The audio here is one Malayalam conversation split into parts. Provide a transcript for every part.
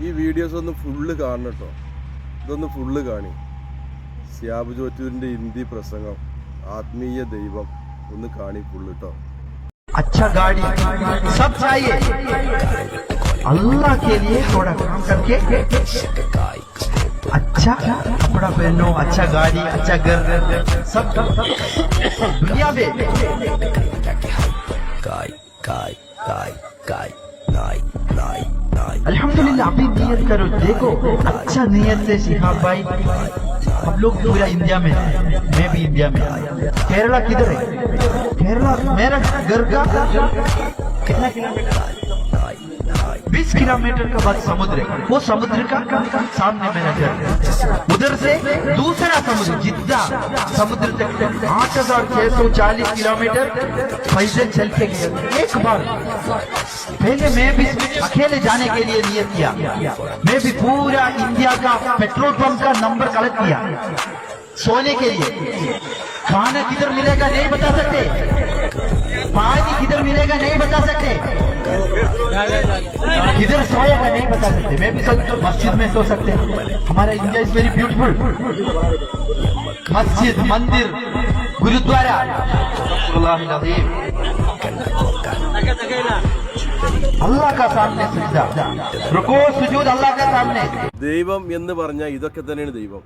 ഈ വീഡിയോസ് ഒന്ന് ഫുള്ള് കാണണം കേട്ടോ ഇതൊന്ന് ഫുള്ള് കാണി ശ്യാബ് ചോറ്റൂരിൻ്റെ ഹിന്ദി പ്രസംഗം ആത്മീയ ദൈവം ഒന്ന് കാണി ഫുള്ള് കേട്ടോ अच्छा गाड़ी सब चाहिए अल्लाह के लिए थोड़ा काम करके अच्छा कपड़ा पहनो अच्छा गाड़ी अच्छा घर सब दुनिया में Kai, Kai, Kai, Kai, Nai, Nai, Nai. अल्हम्दुलिल्लाह अभी नियत करो। देखो अच्छा नियत से शिहाब भाई, हम लोग पूरा इंडिया में मैं भी इंडिया में केरला किधर है? केरला, मेरा घर का कितना किलोमीटर? बीस किलोमीटर का बाद समुद्र वो समुद्र का सामने में नज़र। उधर से दूसरा समुद्र, जिद्दा समुद्र तक आठ हज़ार छह सौ चालीस किलोमीटर पैसे चल के गए। एक बार पहले मैं भी अकेले जाने के लिए नियत किया। मैं भी पूरा इंडिया का पेट्रोल पंप का नंबर कलेक्ट किया। सोने के लिए। खाना किधर मिलेगा नहीं बता सकते। पानी किधर मिलेगा नहीं बता सकते किधर सोएगा नहीं बता सकते मैं भी सोच मस्जिद में सो सकते हैं हमारा इंडिया इज वेरी ब्यूटीफुल मस्जिद मंदिर गुरुद्वारा अल्लाह अज़ीम। अल्लाह का सामने सजदा रुको सुजूद अल्लाह के सामने ദൈവം എന്ന് പറഞ്ഞാൽ ഇതൊക്കെ തന്നെയാണ് ദൈവം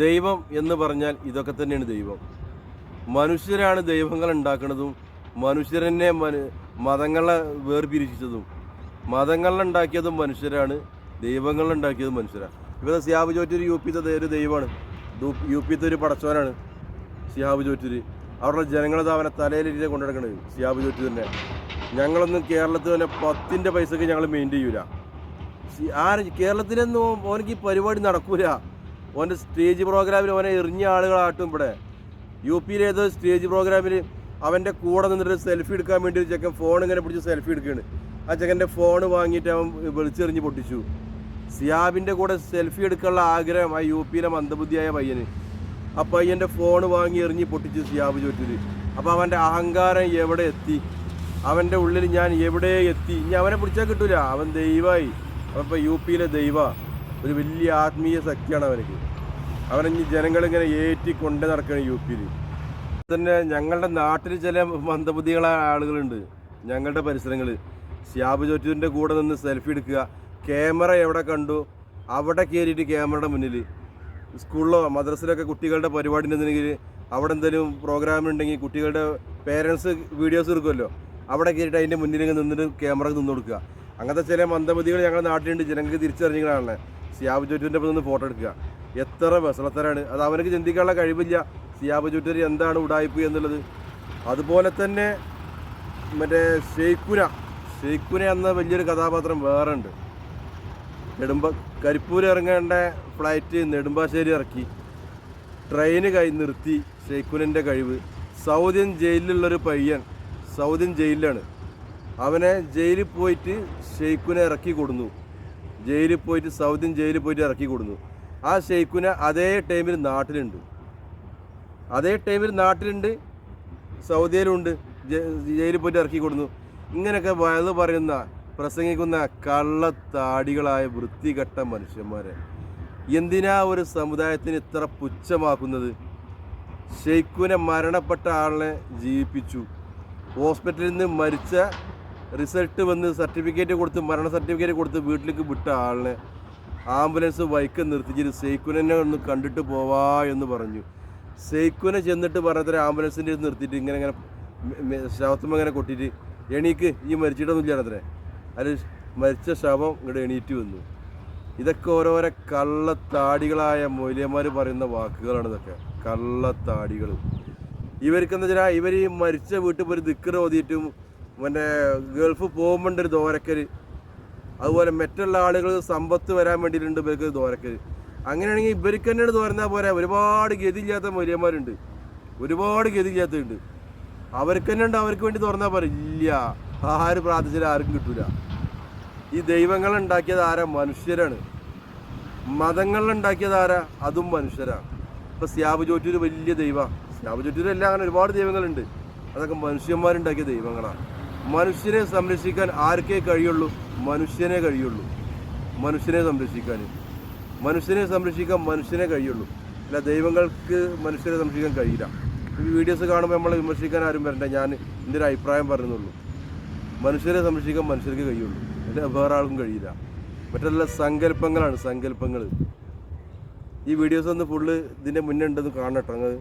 ദൈവം എന്ന് പറഞ്ഞാൽ ഇതൊക്കെ തന്നെയാണ് ദൈവം മനുഷ്യരാണ് ദൈവങ്ങൾ ഉണ്ടാക്കുന്നതും മനുഷ്യരെന്നെ മനു മതങ്ങളെ വേർപിരിച്ചതും. മതങ്ങളിലുണ്ടാക്കിയതും മനുഷ്യരാണ് ദൈവങ്ങളിലുണ്ടാക്കിയതും മനുഷ്യരാണ്. ഇപ്പോൾ സിയാബ് ചോറ്റൂർ യു പിത്തെ ഒരു ദൈവമാണ്. യു പിത്തെ ഒരു പടച്ചവനാണ് സിയാബ് ചോറ്റൂര് അവരുടെ ജനങ്ങളെ അവനെ തലയിലിരുന്ന് കൊണ്ടുനടക്കണത് സിയാബ് തന്നെ. ഞങ്ങളൊന്നും കേരളത്തിൽ തന്നെ പത്തിന്റെ പൈസക്ക് ഞങ്ങൾ മെയിന്റെയിൻ ചെയ്യൂല. ആ കേരളത്തിലൊന്നും ഓനക്ക് ഈ പരിപാടി നടക്കൂല. ഓന്റെ സ്റ്റേജ് പ്രോഗ്രാമിൽ ഓനെ എറിഞ്ഞ ആളുകളാട്ടും ഇവിടെ. യു പിയിലെ ഏതോ സ്റ്റേജ് പ്രോഗ്രാമിൽ അവന്റെ കൂടെ നിന്നിട്ട് സെൽഫി എടുക്കാൻ വേണ്ടി ഒരു ചെക്കൻ ഫോൺ ഇങ്ങനെ പിടിച്ച് സെൽഫി എടുക്കുകയാണ് ആ ചെക്കന്റെ ഫോൺ വാങ്ങിയിട്ട് അവൻ വെളിച്ചെറിഞ്ഞ് പൊട്ടിച്ചു. സിയാബിന്റെ കൂടെ സെൽഫി എടുക്കാനുള്ള ആഗ്രഹം ആ യു പിയിലെ മന്ദബുദ്ധിയായ പയ്യന്. ആ പയ്യന്റെ ഫോൺ വാങ്ങി എറിഞ്ഞ് പൊട്ടിച്ചു സിയാബ് ചോറ്റൂര് അപ്പോൾ അവന്റെ അഹങ്കാരം എവിടെ എത്തി? അവന്റെ ഉള്ളിൽ ഞാൻ എവിടെ എത്തി? ഇനി അവനെ പിടിച്ചാൽ കിട്ടൂല. അവൻ ദൈവമായി അവനിപ്പോൾ യു പിയിലെ ദൈവ. ഒരു വലിയ ആത്മീയ ശക്തിയാണ് അവനക്ക്. അവനെ ഇനി ജനങ്ങളിങ്ങനെ ഏറ്റി കൊണ്ട് നടക്കുകയാണ് യു പിയിൽ തന്നെ ഞങ്ങളുടെ നാട്ടിൽ ചില മന്ദബുദ്ധികളായ ആളുകളുണ്ട്. ഞങ്ങളുടെ പരിസരങ്ങൾ ശ്യാബ് ചോറ്റൂരിന്റെ കൂടെ നിന്ന് സെൽഫി എടുക്കുക. ക്യാമറ എവിടെ കണ്ടു? അവിടെ കയറിയിട്ട് ക്യാമറയുടെ മുന്നിൽ സ്കൂളിലോ മദ്രസയിലൊക്കെ കുട്ടികളുടെ പരിപാടി ഉണ്ടെങ്കിൽ അവിടെ എന്തെങ്കിലും പ്രോഗ്രാം ഉണ്ടെങ്കിൽ കുട്ടികളുടെ പേരൻസ് വീഡിയോസ് എടുക്കുമല്ലോ. അവിടെ കയറിയിട്ട് അതിന്റെ ഇങ്ങനെ നിന്നിട്ട് ക്യാമറ നിന്ന് കൊടുക്കുക. അങ്ങനത്തെ ചില മന്ദബുദ്ധികൾ ഞങ്ങളുടെ നാട്ടിലുണ്ട്. ജനങ്ങൾക്ക് തിരിച്ചറിഞ്ഞാണല്ലേ ശ്യാബ് ചോറ്റൂരിന്റെ ഒപ്പം നിന്ന് ഫോട്ടോ എടുക്കുക. എത്ര വസളത്തരാണ് അത് അവനക്ക് ചിന്തിക്കാനുള്ള കഴിവില്ല. സിയാബ് ചുറ്റരി എന്താണ് ഉടായ്പ എന്നുള്ളത്. അതുപോലെ തന്നെ മറ്റേ ഷെയ്ക്കുന. ഷെയ്ക്കുന എന്ന വലിയൊരു കഥാപാത്രം വേറെ ഉണ്ട് നെടുമ്പ കരിപ്പൂർ ഇറങ്ങേണ്ട ഫ്ലൈറ്റ് നെടുമ്പാശ്ശേരി ഇറക്കി. ട്രെയിന് കൈ നിർത്തി ഷെയ്ഖുനന്റെ കഴിവ്. സൗദിയൻ ജയിലിലുള്ളൊരു പയ്യൻ സൗദിയൻ ജയിലിലാണ്. അവനെ ജയിലിൽ പോയിട്ട് ഷെയ്ഖുനെ ഇറക്കി കൊടുന്നു. ജയിലിൽ പോയിട്ട് സൗദിയൻ ജയിലിൽ പോയിട്ട് ഇറക്കി കൊടുന്നു. ആ ഷെയ്ഖുന അതേ ടൈമിൽ നാട്ടിലുണ്ട്. അതേ ടൈമിൽ നാട്ടിലുണ്ട്. സൗദിയിലുണ്ട്. ജയിലിൽ പോയിട്ട് ഇറക്കി കൊടുന്നു. ഇങ്ങനെയൊക്കെ വയത് പറയുന്ന പ്രസംഗിക്കുന്ന കള്ളത്താടികളായ വൃത്തികെട്ട മനുഷ്യന്മാരെ. എന്തിനാ ഒരു സമുദായത്തിന് ഇത്ര പുച്ഛമാക്കുന്നത്? ഷെയ്ഖുനെ മരണപ്പെട്ട ആളിനെ ജീവിപ്പിച്ചു. ഹോസ്പിറ്റലിൽ നിന്ന് മരിച്ച റിസൾട്ട് വന്ന് സർട്ടിഫിക്കറ്റ് കൊടുത്ത് മരണ സർട്ടിഫിക്കറ്റ് കൊടുത്ത് വീട്ടിലേക്ക് വിട്ട ആളിനെ ആംബുലൻസ് ബൈക്ക് നിർത്തിച്ചിട്ട് സെയ്ക്കുനെ ഒന്ന് കണ്ടിട്ട് പോവാ എന്ന് പറഞ്ഞു. സെയ്ക്കുനെ ചെന്നിട്ട് പറഞ്ഞത്ര ആംബുലൻസിന്റെ നിർത്തിയിട്ട് ഇങ്ങനെ ഇങ്ങനെ ശവത്തുമ്പോൾ ഇങ്ങനെ കൊട്ടിയിട്ട് എണീക്ക് ഈ മരിച്ചിട്ടൊന്നുമില്ല അത്രേ അത് മരിച്ച ശവം ഇങ്ങോട്ട് എണീറ്റ് വന്നു. ഇതൊക്കെ ഓരോരോ കള്ളത്താടികളായ മൂല്യന്മാർ പറയുന്ന വാക്കുകളാണ് ഇതൊക്കെ. കള്ളത്താടികൾ ഇവർക്ക് എന്താ വെച്ചാൽ ഇവർ ഈ മരിച്ച വീട്ടിൽ പോയി ദിക്കർ ഓതിയിട്ടും മറ്റേ ഗൾഫ് പോകുമ്പോണ്ടൊരു ദോരക്കര് അതുപോലെ മറ്റുള്ള ആളുകൾ സമ്പത്ത് വരാൻ വേണ്ടിയിട്ടുണ്ട് ഇവർക്ക് ദോരക്കൽ അങ്ങനെയാണെങ്കിൽ ഇവർക്ക് തന്നെയാണ് തോരുന്നാൽ പോരാ. ഒരുപാട് ഗതിയില്ലാത്ത മൊലിയന്മാരുണ്ട് ഒരുപാട് ഗതിയില്ലാത്തതുണ്ട്. അവർക്ക് തന്നെ ഉണ്ട്. അവർക്ക് വേണ്ടി തുറന്നാൽ പോരാ. ഇല്ല. ആര് പ്രാർത്ഥിച്ചാലും ആർക്കും കിട്ടൂല. ഈ ദൈവങ്ങൾ ഉണ്ടാക്കിയത് ആരാ? മനുഷ്യരാണ്. മതങ്ങളിൽ ഉണ്ടാക്കിയത് ആരാ? അതും മനുഷ്യരാണ് ഇപ്പൊ സ്യാബ് ചോറ്റൂര് വലിയ ദൈവമാണ് സ്യാബ് ചോറ്റൂരല്ല അങ്ങനെ ഒരുപാട് ദൈവങ്ങളുണ്ട്. അതൊക്കെ മനുഷ്യന്മാരുണ്ടാക്കിയ ദൈവങ്ങളാണ് മനുഷ്യനെ സംരക്ഷിക്കാൻ ആർക്കേ കഴിയുള്ളൂ? മനുഷ്യനെ കഴിയുള്ളൂ. മനുഷ്യനെ സംരക്ഷിക്കാൻ. മനുഷ്യനെ സംരക്ഷിക്കാൻ മനുഷ്യനെ കഴിയുള്ളൂ. അല്ല ദൈവങ്ങൾക്ക് മനുഷ്യരെ സംരക്ഷിക്കാൻ കഴിയില്ല. ഈ വീഡിയോസ് കാണുമ്പോൾ നമ്മളെ വിമർശിക്കാൻ ആരും വരണ്ട. ഞാൻ എന്റെ ഒരു അഭിപ്രായം പറയുന്നുള്ളൂ മനുഷ്യരെ സംരക്ഷിക്കാൻ മനുഷ്യർക്ക് കഴിയുള്ളൂ. അല്ല? വേറെ ആൾക്കും കഴിയില്ല. മറ്റെല്ലാം സങ്കല്പങ്ങളാണ് സങ്കല്പങ്ങൾ ഈ വീഡിയോസ് ഒന്ന് ഫുള്ള് ഇതിന്റെ മുന്നേ ഉണ്ടെന്ന് കാണട്ടോ അങ്ങ്